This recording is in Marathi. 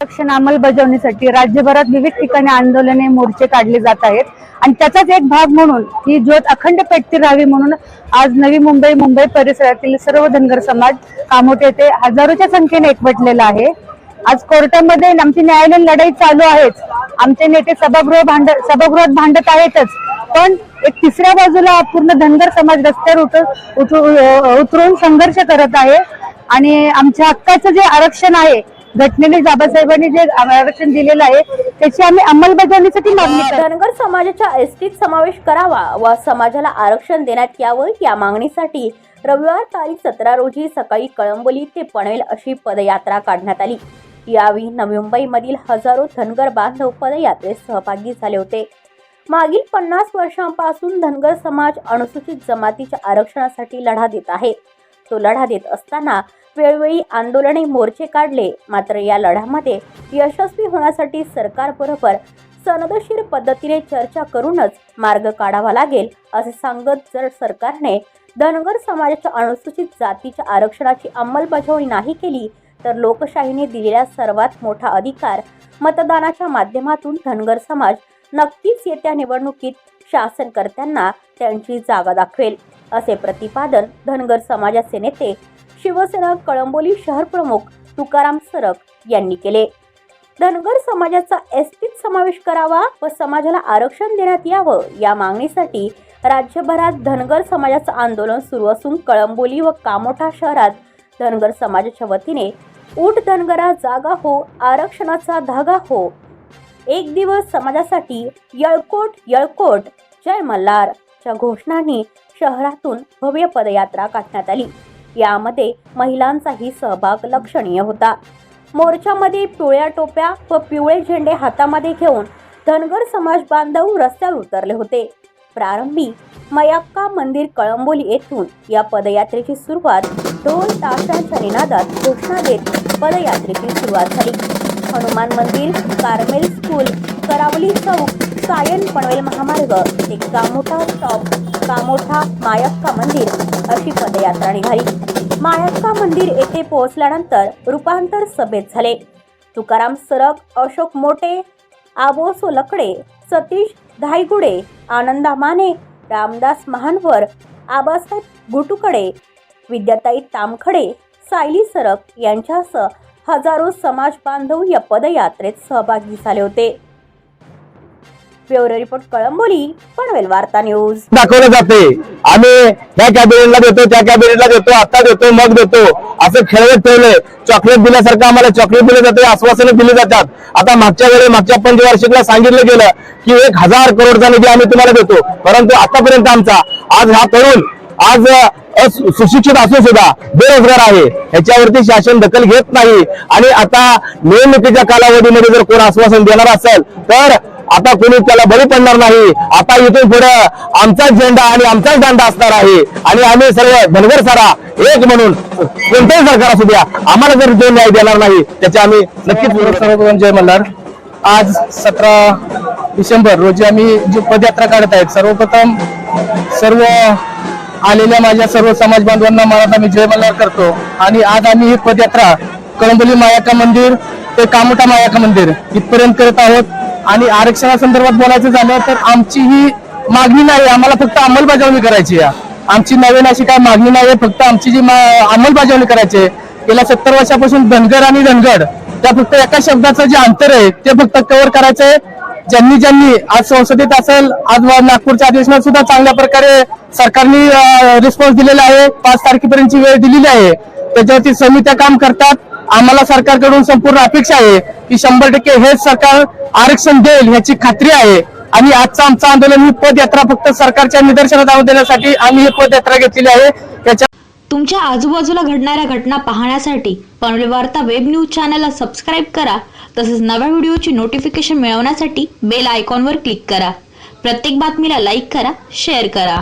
आरक्षण अंमलबजावणीसाठी राज्यभरात विविध ठिकाणी आंदोलने मोर्चे काढले जात आहेत. आणि त्याचाच एक भाग म्हणून ही ज्योत अखंड पेटती राहावी म्हणून आज नवी मुंबई मुंबई परिसरातील सर्व धनगर समाज कामोठे येथे हजारोच्या संख्येने एकवटलेला आहे. आज कोर्टामध्ये आमची न्यायालयीन लढाई चालू आहेच. आमचे नेते सभागृह भांड सभागृहात भांडत आहेतच. पण एक तिसऱ्या बाजूला पूर्ण धनगर समाज रस्त्यावर उतर- उतरू- उतरून संघर्ष करत आहे. आणि आमच्या हक्काचं जे आरक्षण आहे घटनेने बाबासाहेबांनी जे आरक्षण दिलेलं आहे त्याची आम्ही अंमलबजावणीसाठी मागणी धनगर समाजाच्या एसटीत समावेश करावा व समाजाला आरक्षण देण्यात यावं या मागणीसाठी रविवार तारीख सतरा रोजी सकाळी कळंबोली ते पनवेल अशी पदयात्रा काढण्यात आली. यावेळी नवी मुंबईमधील हजारो धनगर बांधव पदयात्रेत सहभागी झाले होते. मागील पन्नास वर्षांपासून धनगर समाज अनुसूचित जमातीच्या आरक्षणासाठी लढा देत आहे. तो लढा देत असताना वेळोवेळी आंदोलने मोर्चे काढले. मात्र या लढ्यामध्ये यशस्वी होण्यासाठी सरकारबरोबर सनदशीर पद्धतीने चर्चा करूनच मार्ग काढावा लागेल असे सांगत जर सरकारने धनगर समाजाच्या अनुसूचित जातीच्या आरक्षणाची अंमलबजावणी नाही केली तर लोकशाहीने दिलेला सर्वात मोठा अधिकार मतदानाच्या माध्यमातून धनगर समाज नक्कीच येत्या निवडणुकीत शासनकर्त्यांना त्यांची जागा दाखवेल. असे प्रतिपादन धनगर समाजाचे नेते शिवसेना कळंबोली शहर प्रमुख तुकाराम सरक यांनी केले. धनगर समाजाचा एसटीत समावेश करावा व समाजाला आरक्षण देण्यात यावं या मागणीसाठी राज्यभरात धनगर समाजाचं आंदोलन सुरू असून कळंबोली व कामोठा शहरात धनगर समाजाच्या वतीने ऊट धनगरा जागा हो आरक्षणाचा धागा हो. एक दिवस समाजासाठी यळकोट यळकोट जय मल्हार च्या घोषणांनी शहरातून भव्य पदयात्रा काढण्यात आली. यामध्ये महिलांचाही सहभाग लक्षणीय होता. मोर्चामध्ये पिवळ्या टोप्या व पिवळे झेंडे हातामध्ये घेऊन धनगर समाज बांधव रस्त्यावर उतरले होते. प्रारंभी मयाक्का मंदिर कळंबोली येथून या पदयात्रेची सुरुवात ढोल ताशांच्या निनादात घोषणा देत पदयात्रेची सुरुवात झाली. हनुमान मंदिर कार्मेल स्कूल करावली चौक सायन पनवेल महामार्ग ते कामोठा स्टॉप कामोठा मायक्का मंदिर अशी पदयात्रा निघाली. मायक्का मंदिर येथे पोहोचल्यानंतर रूपांतर सभेत झाले. तुकाराम सरक अशोक मोटे आबोसो लकडे सतीश धायगुडे आनंदा माने रामदास महानवर आबासाहेब गुटुकडे विद्याताई तामखडे सायली सरक यांच्यासह हजारो समाज बांधव या पदयात्रेत सहभागी झाले होते. ब्युरो रिपोर्ट कळंबोली पनवेल वार्ता न्यूज. दाखवलं जाते. आम्ही ह्या कॅबिनेटला देतो त्या कॅबिनेटला देतो आता देतो मग देतो. असं खेळवत ठेवलंय. चॉकलेट दिल्यासारखं आम्हाला चॉकलेट दिले जाते आश्वासनं दिली जातात. आता मागच्या वेळी मागच्या पंचवार्षिकला सांगितलं गेलं की एक हजार करोडचा निधी आम्ही तुम्हाला देतो. परंतु आतापर्यंत आमचा आज हा तरुण आज सुशिक्षित असून सुद्धा बेरोजगार आहे. ह्याच्यावरती शासन दखल घेत नाही. आणि आता निवडणुकीच्या कालावधीमध्ये जर कोण आश्वासन देणार असेल तर आता कोणी त्याला बळी पडणार नाही. आता इथून पुढे आमचाच झेंडा आणि आमचाच दांडा असणार आहे. आणि आम्ही सर्व धनगर सारा एक म्हणून कोणत्याही सरकार असू द्या आम्हाला जर जो न्याय देणार नाही त्याचे आम्ही नक्कीच जय मल्हार. आज सतरा डिसेंबर रोजी आम्ही जी पदयात्रा काढत आहेत सर्वप्रथम सर्व आलेल्या माझ्या सर्व समाज बांधवांना मला मी जय मल्हार करतो. आणि आज आम्ही ही पदयात्रा कळंबोली मायाका मंदिर ते कामोठा मायाका मंदिर इथपर्यंत करत आहोत. आणि आरक्षणासंदर्भात बोलायचं झालं तर आमची ही मागणी नाही आम्हाला फक्त अंमलबजावणी करायची आहे. आमची नवीन अशी काय मागणी नाही आहे फक्त आमची जी मा- अंमलबजावणी करायची आहे. गेल्या सत्तर वर्षापासून धनगर आणि धनगड त्या फक्त एका शब्दाचं जे अंतर आहे ते फक्त कव्हर करायचंय ज्यांनी ज्यांनी आज संसदेत असेल आज नागपूरच्या अधिवेशनात सुद्धा चांगल्या प्रकारे सरकारने रिस्पॉन्स दिलेला आहे. पाच तारखेपर्यंतची वेळ दिलेली आहे. त्याच्यावरती समित्या काम करतात. आम्हाला सरकारकडून संपूर्ण अपेक्षा आहे की शंभर टक्के हेच सरकार आरक्षण देईल याची खात्री आहे. आणि आजचं आमचं आंदोलन ही पदयात्रा फक्त सरकारच्या निदर्शनात आणून देण्यासाठी आम्ही ही पदयात्रा घेतलेली आहे. त्याच्या तुमच्या आजूबाजूला घडणाऱ्या घटना पाहण्यासाठी पनवेल वार्ता वेब न्यूज चॅनलला सबस्क्राईब करा. तसेच नव्या व्हिडिओची नोटिफिकेशन मिळवण्यासाठी बेल आयकॉनवर क्लिक करा. प्रत्येक बातमीला लाईक करा शेअर करा.